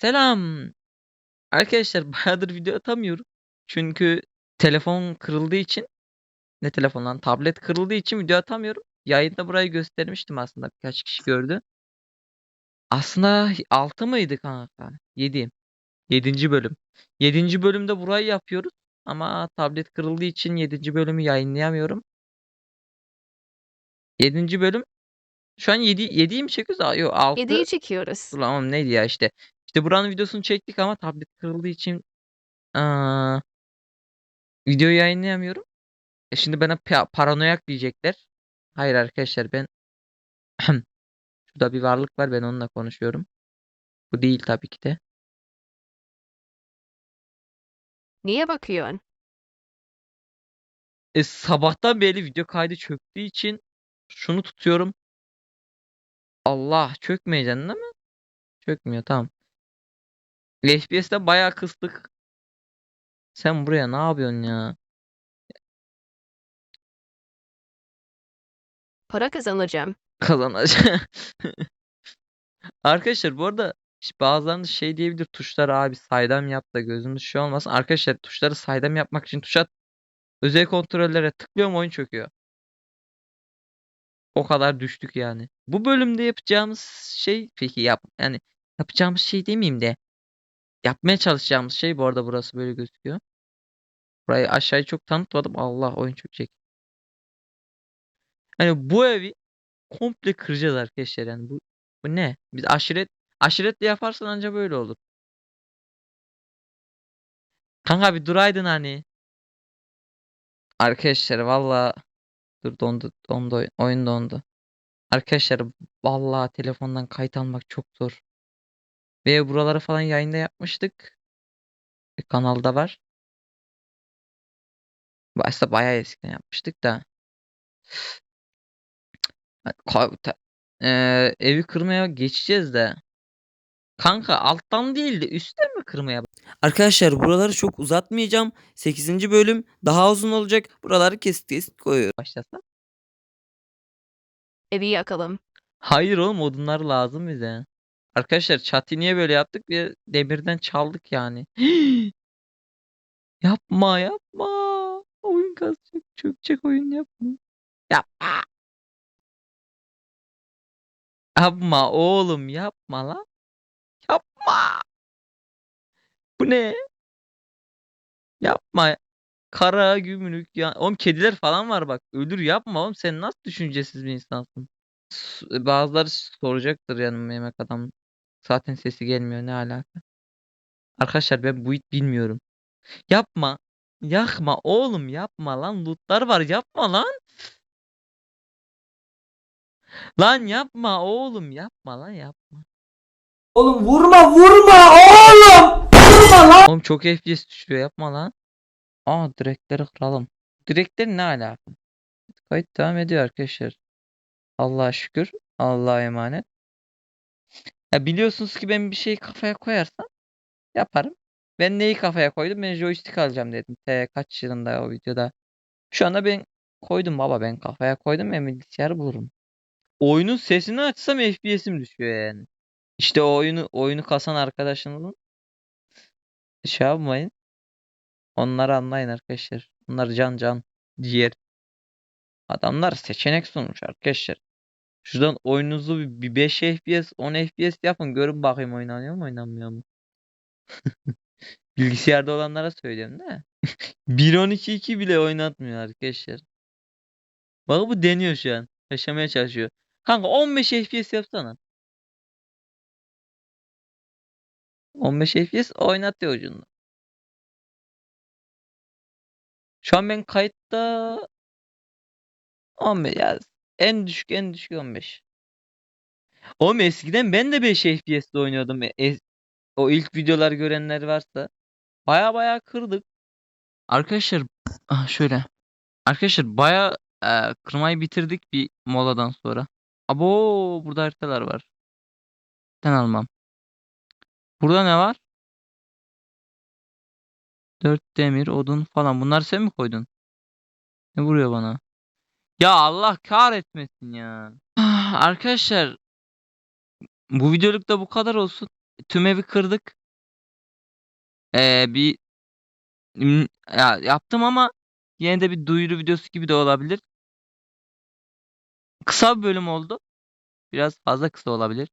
Selam. Arkadaşlar bayağıdır video atamıyorum. Çünkü telefon kırıldığı için ne telefon lan tablet kırıldığı için video atamıyorum. Yayında burayı göstermiştim aslında birkaç kişi gördü. Aslında 6 mıydı kanka? 7. 7. bölüm. 7. bölümde burayı yapıyoruz. Ama tablet kırıldığı için 7. bölümü yayınlayamıyorum. 7. bölüm şu an 7 7'yi mi çekiyoruz? Aa, Yok 6. 7'yi çekiyoruz. Ulan oğlum neydi ya işte. İşte buranın videosunu çektik ama tablet kırıldığı için aa, videoyu yayınlayamıyorum. E şimdi bana pa- paranoyak diyecekler. Hayır arkadaşlar ben şurada bir varlık var ben onunla konuşuyorum. Bu değil tabii ki de. Niye bakıyorsun? E, sabahtan beri video kaydı çöktüğü için şunu tutuyorum. Allah çökmeyeceksin değil mi? Çökmüyor tamam. FPS'te bayağı kıstık. Sen buraya ne yapıyorsun ya? Para kazanacağım. Kazanacak. Arkadaşlar bu arada bazılarınız şey diyebilir tuşları abi saydam yap da gözümüz şey olmasın. Arkadaşlar tuşları saydam yapmak için tuşa özel kontrollere tıklıyorum oyun çöküyor. O kadar düştük yani. Bu bölümde yapacağımız şey peki yap yani yapacağımız şey demeyeyim de yapmaya çalışacağımız şey bu arada burası böyle gözüküyor. Burayı aşağıyı çok tanıtmadım. Allah oyun çökecek. Hani bu evi komple kıracağız arkadaşlar yani bu bu ne? Biz aşiret aşiretle yaparsan anca böyle olur. Kanka bir duraydın hani. Arkadaşlar valla dur dondu dondu oyun dondu. Arkadaşlar valla telefondan kayıt almak çok zor. Ve buraları falan yayında yapmıştık. Bir kanalda var. Aslında bayağı eskiden yapmıştık da. Eee, evi kırmaya geçeceğiz de. Kanka alttan değil de üstten mi kırmaya Arkadaşlar buraları çok uzatmayacağım. 8. bölüm daha uzun olacak. Buraları kesik kesik koyuyorum. başlasak? Evi yakalım. Hayır oğlum odunlar lazım bize. Arkadaşlar çatı niye böyle yaptık? Bir demirden çaldık yani. Yapma yapma. Oyun kazacak. Çökecek oyun yapma. Yapma. Yapma oğlum yapma lan. Yapma. Bu ne? Yapma. Kara gümrük ya. Oğlum kediler falan var bak. Ölür yapma oğlum. Sen nasıl düşüncesiz bir insansın? Bazıları soracaktır yanım yemek adam. Zaten sesi gelmiyor ne alaka? Arkadaşlar ben bu it bilmiyorum. Yapma. Yakma oğlum yapma lan. Lootlar var yapma lan. Lan yapma oğlum yapma lan yapma. Oğlum vurma vurma oğlum. Vurma lan. Oğlum çok FPS düşüyor yapma lan. Aa direkleri kıralım. Direkler ne alaka? Kayıt devam ediyor arkadaşlar. Allah'a şükür. Allah'a emanet. Ya biliyorsunuz ki ben bir şeyi kafaya koyarsam yaparım. Ben neyi kafaya koydum? Ben joystick alacağım dedim. Te kaç yılında o videoda. Şu anda ben koydum baba ben kafaya koydum ve bilgisayarı bulurum. Oyunun sesini açsam FPS'im düşüyor yani. İşte o oyunu oyunu kasan arkadaşınızın şey yapmayın. Onları anlayın arkadaşlar. Onlar can can ciğer. Adamlar seçenek sunmuş arkadaşlar. Şuradan oyununuzu bir bir 5 FPS 10 FPS yapın görün bakayım oynanıyor mu oynanmıyor mu? Bilgisayarda olanlara söylüyorum da. 1.12.2 bile oynatmıyor arkadaşlar. Bak bu deniyor şu an. Yaşamaya çalışıyor. Kanka 15 FPS yapsana. 15 FPS oynatıyor ucunda. Şu an ben kayıtta 15 ya en düşük en düşük 15. Oğlum eskiden ben de 5 FPS'de oynuyordum. E- es- o ilk videolar görenler varsa. Baya baya kırdık. Arkadaşlar ah şöyle. Arkadaşlar baya e, kırmayı bitirdik bir moladan sonra. Abo burada haritalar var. Ben almam. Burada ne var? 4 demir, odun falan. Bunları sen mi koydun? Ne vuruyor bana? Ya Allah kahretmesin ya. Ah, Arkadaşlar bu videoluk da bu kadar olsun. tüm evi kırdık. Ee, bir ya yaptım ama yine de bir duyuru videosu gibi de olabilir. Kısa bir bölüm oldu. Biraz fazla kısa olabilir.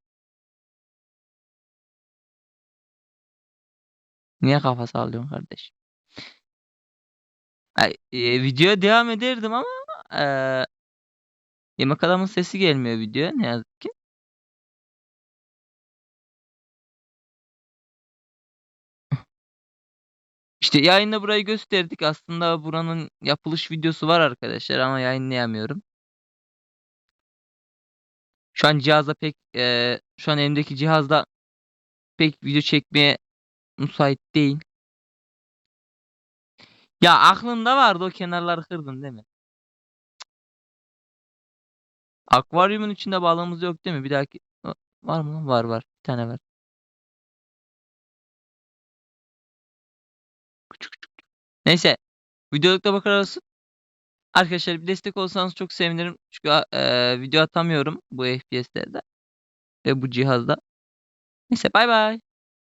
Niye kafa sallıyorsun kardeş? Ay, e, videoya devam ederdim ama e, yemek adamın sesi gelmiyor videoya ne yazık ki. İşte yayında burayı gösterdik. Aslında buranın yapılış videosu var arkadaşlar ama yayınlayamıyorum. Şu an cihazda pek e, şu an elimdeki cihazda pek video çekmeye müsait değil. Ya aklında vardı o kenarları kırdın değil mi? Akvaryumun içinde balığımız yok değil mi? Bir dahaki var mı lan? Var var. Bir tane var. Küçük küçük. Neyse. Videolukta bakar arası. Arkadaşlar bir destek olsanız çok sevinirim. Çünkü e, video atamıyorum bu FPS'lerde. Ve bu cihazda. Neyse bay bay.